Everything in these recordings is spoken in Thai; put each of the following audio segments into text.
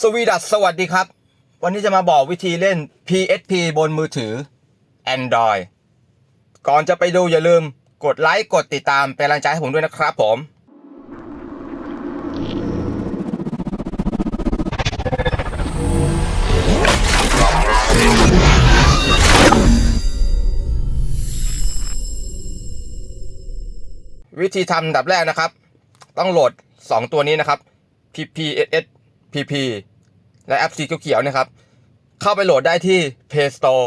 สวีดัสสวัสดีครับ วันนี้จะมาบอกวิธีเล่น PSP บนมือถือ Android ก่อนจะไปดูอย่าลืมกดไลค์ กดติดตามเป็นกำลังใจให้ผมด้วยนะครับผม วิธีทำดับแรกนะครับ ต้องโหลด 2 ตัวนี้นะครับ PPSS PP และแอปสีเขียวๆนะครับ เข้าไปโหลดได้ที่ Play Store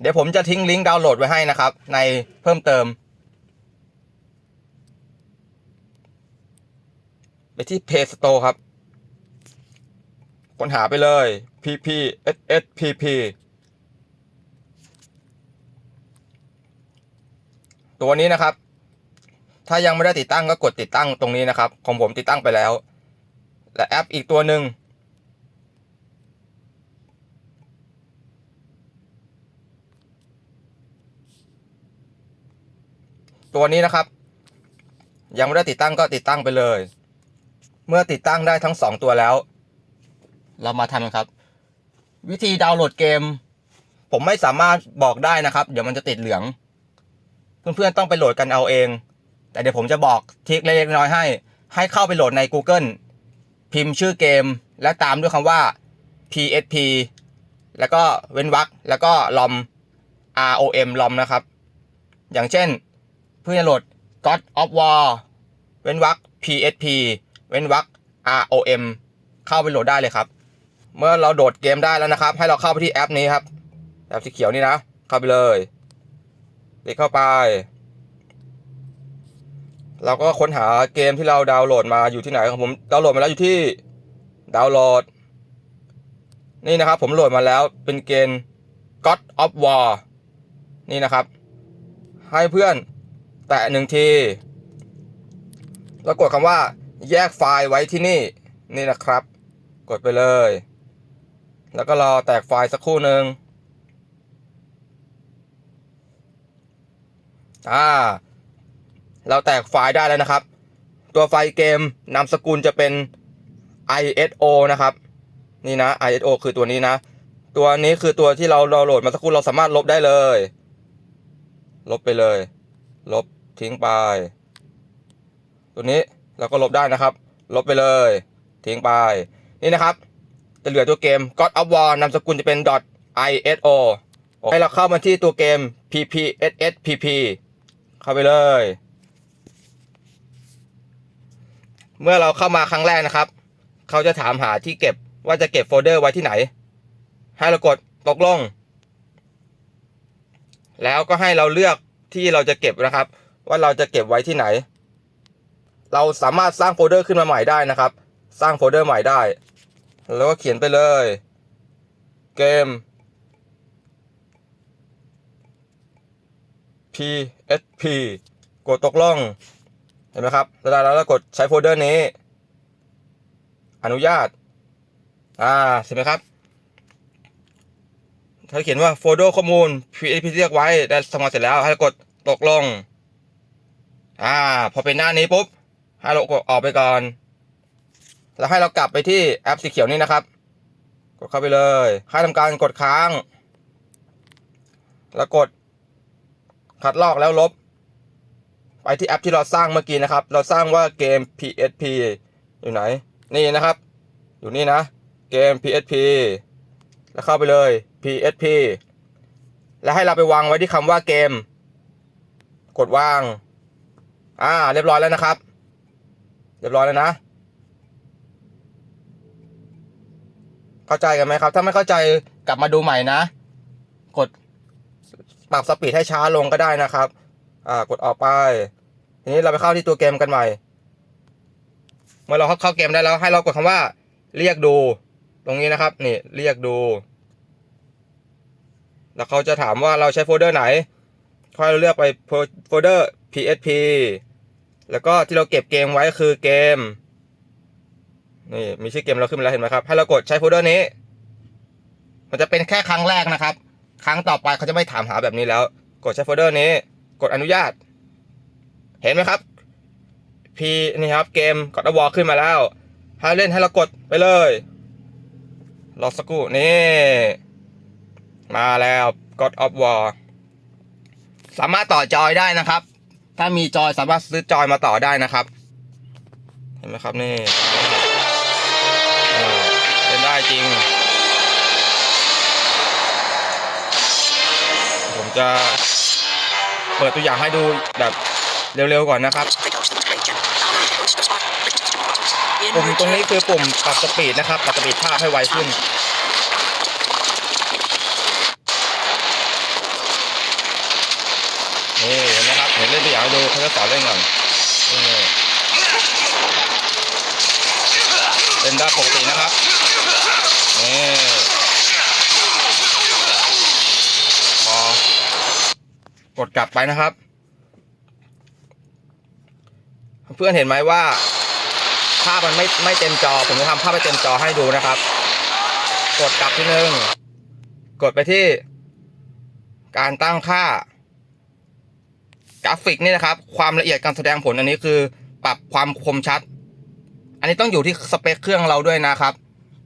เดี๋ยวผมจะทิ้งลิงก์ดาวน์โหลดไว้ให้นะครับ ในเพิ่มเติม ไปที่ Play Store ครับค้นหาไปเลย PPSS PP ตัวนี้นะครับ ถ้ายังไม่ได้ติดตั้งก็กดติดตั้งตรงนี้นะครับ ของผมติดตั้งไปแล้ว และแอปอีกตัวหนึ่งตัวนี้นะครับ ยังไม่ได้ติดตั้งก็ติดตั้งไปเลย เมื่อติดตั้งได้ทั้งสองตัวแล้ว เรามาทำกันครับ วิธีดาวน์โหลดเกม ผมไม่สามารถบอกได้นะครับ เดี๋ยวมันจะติดเหลือง เพื่อนๆต้องไปโหลดกันเอาเอง แต่เดี๋ยวผมจะบอกทิคเล็กๆน้อยๆให้ ให้เข้าไปโหลดใน Google พิมพ์ชื่อเกม และตามด้วยคำว่า PSP แล้วก็เว้นวรรคแล้วก็ลอม ROM ลอมนะครับ อย่างเช่นเพื่อจะโหลด God of War เว้นวรรค PSP เว้นวรรค ROM เข้าไปโหลดได้เลยครับ เมื่อเราโดดเกมได้แล้วนะครับ ให้เราเข้าไปที่แอปนี้ครับ แอปสีเขียวนี่นะ เข้าไปเลยคลิกเข้าไป เราก็ค้นหาเกมที่เราดาวน์โหลดมาอยู่ที่ไหนของผมดาวน์โหลดมาแล้วอยู่ที่ดาวน์โหลด นี่นะครับ ผมโหลดมาแล้วเป็นเกม God of War นี่นะครับ ให้เพื่อนแตะหนึ่งทีแล้วกดคำว่า แยกไฟล์ไว้ที่นี่ นี่นะครับ กดไปเลย แล้วก็รอแตกไฟล์สักครู่หนึ่งอ่า เราแตกไฟล์ได้แล้วนะครับ ตัวไฟล์เกมนามสกุลจะเป็น ISO นะครับ นี่นะ ISO คือตัวนี้นะ ตัวนี้คือตัวที่เราเราโหลดมาสักครู่เราสามารถลบได้เลย ลบไปเลย ลบทิ้งไป ตัวนี้เราก็ลบได้นะครับ ลบไปเลย ทิ้งไป นี่นะครับ จะเหลือตัวเกม God of War นามสกุลจะเป็น .iso ให้เราเข้ามาที่ตัวเกม ppsspp เข้าไปเลย เมื่อเราเข้ามาครั้งแรกนะครับ เขาจะถามหาที่เก็บว่าจะเก็บโฟลเดอร์ไว้ที่ไหน ให้เรากดตกลง แล้วก็ให้เราเลือกที่เราจะเก็บนะครับ ว่าเราจะเก็บไว้ที่ไหน เราสามารถสร้างโฟลเดอร์ขึ้นมาใหม่ได้นะครับ สร้างโฟลเดอร์ใหม่ได้ แล้วก็เขียนไปเลย เกม PSP กดตกลง เห็นไหมครับแล้วแล้วเรากดใช้โฟลเดอร์นี้ อนุญาต อ่าเห็นไหมครับถ้าเขียนว่าโฟลเดอร์ข้อมูล PHP เรียกไว้ได้สมัครเสร็จแล้ว ให้กดตกลง อ่า พอเป็นหน้านี้ปุ๊บ ให้เรากดออกไปก่อน แล้วให้เรากลับไปที่แอปสีเขียวนี้นะครับ กดเข้าไปเลย ให้ทำการกดค้าง แล้วกดคัดลอกแล้วลบ ไปที่แอปที่เราสร้างเมื่อกี้นะครับ เราสร้างว่าเกม PSP อยู่ไหน นี่นะครับ อยู่นี่นะ เกม PSP แล้วเข้าไปเลย PSP แล้วให้เราไปวางไว้ที่คำว่าเกม กดวาง อ่า เรียบร้อยแล้วนะครับ เรียบร้อยแล้วนะ เข้าใจกันไหมครับ ถ้าไม่เข้าใจกลับมาดูใหม่นะ กดปรับสปีดให้ช้าลงก็ได้นะครับ อ่ากดออกไป ทีนี้เราไปเข้าที่ตัวเกมกันใหม่ เมื่อเราเข้าเข้าเกมได้แล้วให้เรากดคำว่า เรียกดู ตรงนี้นะครับนี่เรียกดู แล้วเขาจะถามว่าเราใช้โฟลเดอร์ไหน ค่อยเลือกไปโฟลเดอร์ PSP แล้วก็ที่เราเก็บเกมไว้คือเกม นี่มีชื่อเกมเราขึ้นมาแล้วเห็นไหมครับ ให้เรากดใช้โฟลเดอร์นี้ มันจะเป็นแค่ครั้งแรกนะครับ ครั้งต่อไปเขาจะไม่ถามหาแบบนี้แล้ว กดใช้โฟลเดอร์นี้ กดอนุญาต เห็นไหมครับ P นี่ครับเกมกดอวอขึ้นมาแล้วให้เล่นให้เรากดไปเลยรอสักครู่นี่มาแล้ว God of War สามารถต่อจอยได้นะครับ ถ้ามีจอยสามารถซื้อจอยมาต่อได้นะครับ เห็นไหมครับนี่เล่นได้จริง ผมจะ เปิดตัวอย่างให้ดูแบบเร็วๆก่อนนะครับปุ่มตรงนี้คือปุ่มปรับสปีดนะครับปรับสปีดภาพให้ไวขึ้นนี่เห็นไหมครับเห็นเล่นตัวอย่างให้ดูเขาจะสอนเล่นก่อนเล่นได้ปกตินะครับนี่ กดกลับไปนะครับ เพื่อนเห็นไหมว่าภาพมันไม่ไม่เต็มจอ ผมจะทำภาพให้เต็มจอให้ดูนะครับ กดกลับที่หนึ่งกดไปที่ การตั้งค่า กราฟิกนี่นะครับ ความละเอียดการแสดงผลอันนี้คือ ปรับความคมชัด อันนี้ต้องอยู่ที่สเปคเครื่องเราด้วยนะครับ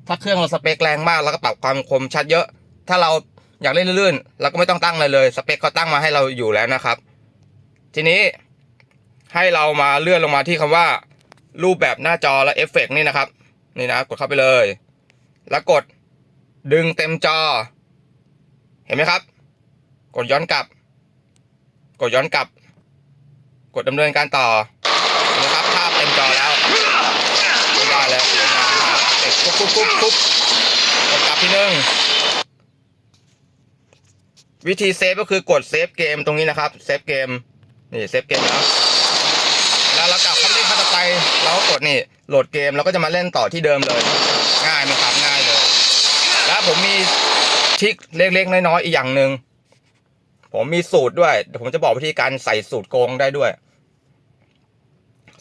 ถ้าเครื่องเราสเปคแรงมากเราก็ปรับความคมชัดเยอะ ถ้าเรา อยากเล่นลื่นๆเราก็ไม่ต้องตั้งอะไรเลย สเปคเขาตั้งมาให้เราอยู่แล้วนะครับ ทีนี้ให้เรามาเลื่อนลงมาที่คำว่า รูปแบบหน้าจอและเอฟเฟกต์นี่นะครับ นี่นะกดเข้าไปเลย แล้วกดดึงเต็มจอ เห็นไหมครับ กดย้อนกลับ กดย้อนกลับ กดดำเนินการต่อเห็นไหมครับภาพเต็มจอแล้วไม่ได้แล้วสวยงมากเอ็กปุ๊บปุ๊บปุ๊บปุ๊บกดกลับที่หนึ่ง วิธีเซฟก็คือกดเซฟเกมตรงนี้นะครับเซฟเกมนี่เซฟเกมแล้วแล้วเรากลับเข้าไปเล่นครั้งต่อไปเราก็กดนี่โหลดเกมเราก็จะมาเล่นต่อที่เดิมเลย ง่ายไหมครับง่ายเลย แล้วผมมีทริคเล็กๆน้อยๆอีกอย่างหนึ่งผมมีสูตรด้วยเดี๋ยวผมจะบอกวิธีการใส่สูตรโกงได้ด้วย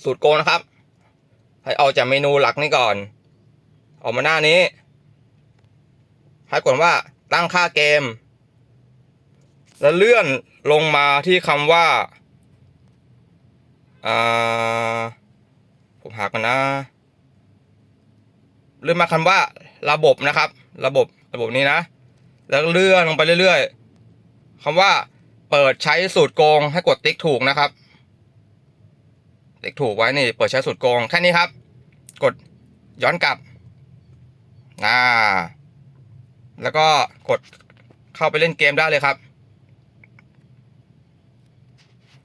สูตรโกงนะครับ ให้ออกจากเมนูหลักนี่ก่อน ออกมาหน้านี้ให้กดว่าตั้งค่าเกม แล้วเลื่อนลงมาที่คำว่าอ่าผมหากันนะเลื่อนมาคำว่าระบบนะครับ ระบบระบบนี้นะ แล้วเลื่อนลงไปเรื่อยๆคำว่า เปิดใช้สูตรโกงให้กดติ๊กถูกนะครับ ติ๊กถูกไว้นี่ เปิดใช้สูตรโกงแค่นี้ครับ กดย้อนกลับอ่าแล้วก็กดเข้าไปเล่นเกมได้เลยครับ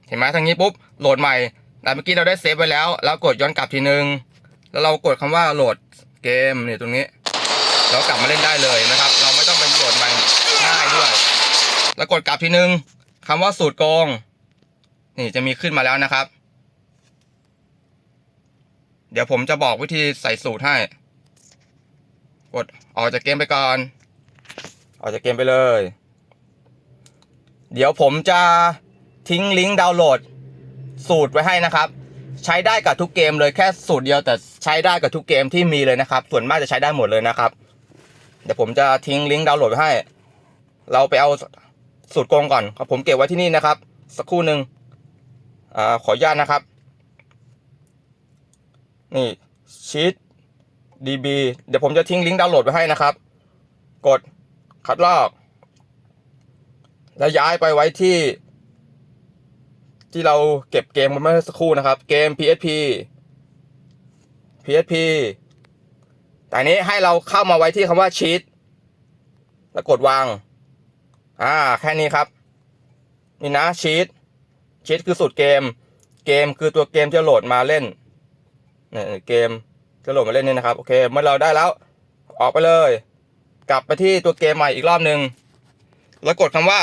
เห็นไหมทางนี้ปุ๊บโหลดใหม่แต่เมื่อกี้เราได้เซฟไว้แล้ว แล้วกดย้อนกลับทีนึง แล้วเรากดคำว่าโหลดเกมเนี่ยตรงนี้ เรากลับมาเล่นได้เลยนะครับ เราไม่ต้องไปโหลดใหม่ง่ายด้วย แล้วกดกลับทีนึงคำว่าสูตรโกง นี่จะมีขึ้นมาแล้วนะครับ เดี๋ยวผมจะบอกวิธีใส่สูตรให้ กดออกจากเกมไปก่อน ออกจากเกมไปเลย เดี๋ยวผมจะ ทิ้งลิงก์ดาวน์โหลด สูตรไว้ให้นะครับ ใช้ได้กับทุกเกมเลยแค่สูตรเดียวแต่ใช้ได้กับทุกเกมที่มีเลยนะครับ ส่วนมากจะใช้ได้หมดเลยนะครับ เดี๋ยวผมจะทิ้งลิงก์ดาวน์โหลดไว้ให้ เราไปเอาสูตรโกงก่อนครับผมเก็บไว้ที่นี่นะครับ สักครู่หนึ่งอขออนุญาตนะครับ นี่ชีต db เดี๋ยวผมจะทิ้งลิงก์ดาวน์โหลดไว้ให้นะครับ กดคัดลอก แล้วย้ายไปไว้ที่ ที่เราเก็บเกมกันเมื่อสักครู่นะครับ เกม PSP PSP แต่นี้ให้เราเข้ามาไว้ที่คำว่าชีตแล้วกดวาง อ่า แค่นี้ครับ นี่นะชีตชีตคือสูตรเกม เกมคือตัวเกมที่โหลดมาเล่นเนี่ยเกมจะโหลดมาเล่นนี่นะครับ โอเค เมื่อเราได้แล้ว ออกไปเลย กลับไปที่ตัวเกมใหม่อีกรอบหนึ่งแล้วกดคำว่า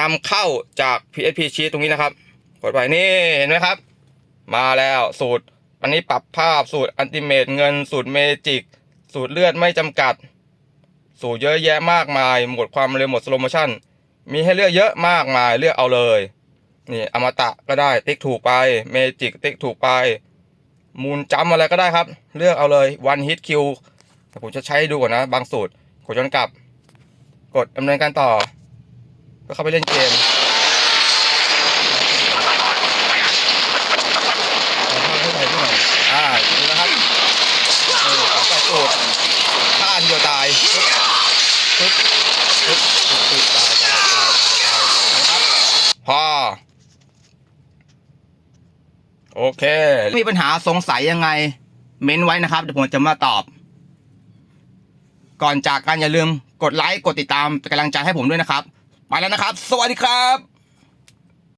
นำเข้าจาก PSP Sheet ตรงนี้นะครับ กดไปนี่เห็นไหมครับ มาแล้วสูตร อันนี้ปรับภาพสูตรอันติเมตเงินสูตรเมจิก สูตรเลือดไม่จำกัด สูตรเยอะแยะมากมายหมดความเร็วหมดสโลโมชั่น มีให้เลือกเยอะมากมายเลือกเอาเลย นี่อมตะก็ได้ติ๊กถูกไปเมจิกติ๊กถูกไปมูลจำอะไรก็ได้ครับ เลือกเอาเลยวันฮิตคิวแต่ผมจะใช้ใดูก่อนนะ บางสูตรกดย้อนกลับ กดดำเนินการต่อ ก็เข้าไปเล่นเกม อ่านี่นะครับเออผมใส่สูตรฆ่าอันเดียวตายปุ๊บ โอเค มีปัญหาสงสัยยังไง เม้นไว้นะครับ เดี๋ยวผมจะมาตอบ ก่อนจากกันอย่าลืมกดไลค์ กดติดตามเป็นกำลังใจให้ผมด้วยนะครับ ไปแล้วนะครับ สวัสดีครับ